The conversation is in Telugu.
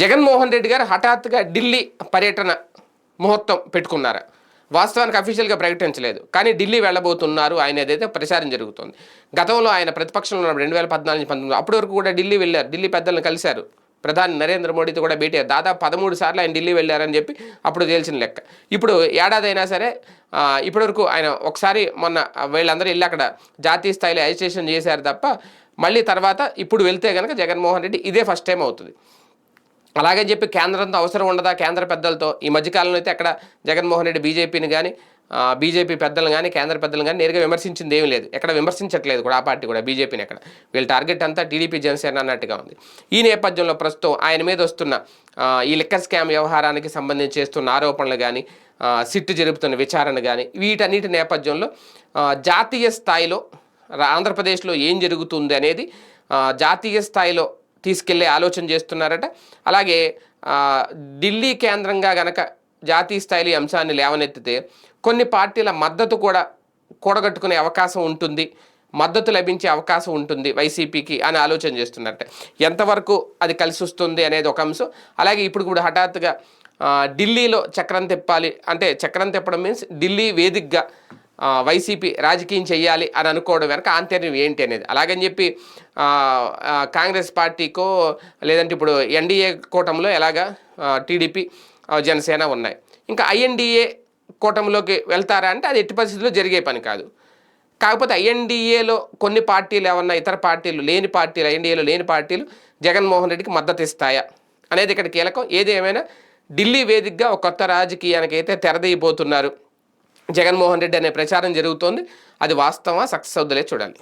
జగన్మోహన్ రెడ్డి గారు హఠాత్తుగా ఢిల్లీ పర్యటన ముహూర్తం పెట్టుకున్నారు. వాస్తవానికి అఫీషియల్గా ప్రకటించలేదు. కానీ ఢిల్లీ వెళ్ళబోతున్నారు. ఆయన ఏదైతే ప్రచారం జరుగుతుంది. గతంలో ఆయన ప్రతిపక్షంలో ఉన్నప్పుడు రెండు వేల పద్నాలుగు పంతొమ్మిది అప్పటి వరకు కూడా ఢిల్లీ వెళ్ళారు. ఢిల్లీ పెద్దలను కలిశారు. ప్రధాని నరేంద్ర మోడీతో కూడా భేటీ దాదాపు పదమూడు సార్లు ఆయన ఢిల్లీ వెళ్ళారని చెప్పి అప్పుడు తేల్చిన లెక్క. ఇప్పుడు ఏడాది అయినా సరే ఇప్పటివరకు ఆయన ఒకసారి మొన్న వీళ్ళందరూ వెళ్ళి అక్కడ జాతీయ స్థాయిలో అజిటేషన్ చేశారు తప్ప మళ్ళీ తర్వాత ఇప్పుడు వెళ్తే కనుక జగన్మోహన్ రెడ్డి ఇదే ఫస్ట్ టైం అవుతుంది. అలాగని చెప్పి కేంద్రంతో అవసరం ఉండదా? కేంద్ర పెద్దలతో? ఈ మధ్యకాలంలో అయితే అక్కడ జగన్మోహన్ రెడ్డి బీజేపీని కానీ బీజేపీ పెద్దలు కానీ కేంద్ర పెద్దలు కానీ నేరుగా విమర్శించింది ఏమీ లేదు. ఎక్కడ విమర్శించట్లేదు కూడా ఆ పార్టీ కూడా బీజేపీని ఎక్కడ వీళ్ళ టార్గెట్ అంతా టీడీపీ జనసేన అన్నట్టుగా ఉంది. ఈ నేపథ్యంలో ప్రస్తుతం ఆయన మీద వస్తున్న ఈ లిక్కర్ స్కామ్ వ్యవహారానికి సంబంధించి చేస్తున్న ఆరోపణలు కానీ సిట్టు జరుపుతున్న విచారణ కానీ వీటన్నిటి నేపథ్యంలో జాతీయ స్థాయిలో ఆంధ్రప్రదేశ్లో ఏం జరుగుతుంది అనేది జాతీయ స్థాయిలో తీసుకెళ్ళే ఆలోచన చేస్తున్నారట. అలాగే ఢిల్లీ కేంద్రంగా గనక జాతీయ స్థాయిలో అంశాన్ని లేవనెత్తితే కొన్ని పార్టీల మద్దతు కూడా కూడగట్టుకునే అవకాశం ఉంటుంది మద్దతు లభించే అవకాశం ఉంటుంది వైసీపీకి అని ఆలోచన చేస్తున్నారట. ఎంతవరకు అది కలిసి వస్తుంది అనేది ఒక అంశం. అలాగే ఇప్పుడు కూడా హఠాత్తుగా ఢిల్లీలో చక్రం తిప్పాలి అంటే చక్రం తిప్పడం మీన్స్ ఢిల్లీ వేదికగా వైసీపీ రాజకీయం చేయాలి అని అనుకోవడం వెనక ఆంతర్యం ఏంటి అనేది. అలాగని చెప్పి కాంగ్రెస్ పార్టీకో లేదంటే ఇప్పుడు ఎన్డీఏ కూటమిలో ఎలాగా టీడీపీ జనసేన ఉన్నాయి. ఇంకా ఐఎన్డీఏ కూటమిలోకి వెళ్తారా అంటే అది ఎట్టి పరిస్థితుల్లో జరిగే పని కాదు. కాకపోతే ఐఎన్డీఏలో కొన్ని పార్టీలు ఏమన్నా ఇతర పార్టీలు లేని పార్టీలు ఐఎన్డీఏలో లేని పార్టీలు జగన్మోహన్ రెడ్డికి మద్దతు ఇస్తాయా అనేది ఇక్కడ కీలకం. ఏది ఏమైనా ఢిల్లీ వేదికగా ఒక కొత్త రాజకీయానికి అయితే తెరదీయబోతున్నారు జగన్మోహన్ రెడ్డి అనే ప్రచారం జరుగుతోంది. అది వాస్తవా సక్సెస్ అవుద్దలే చూడాలి.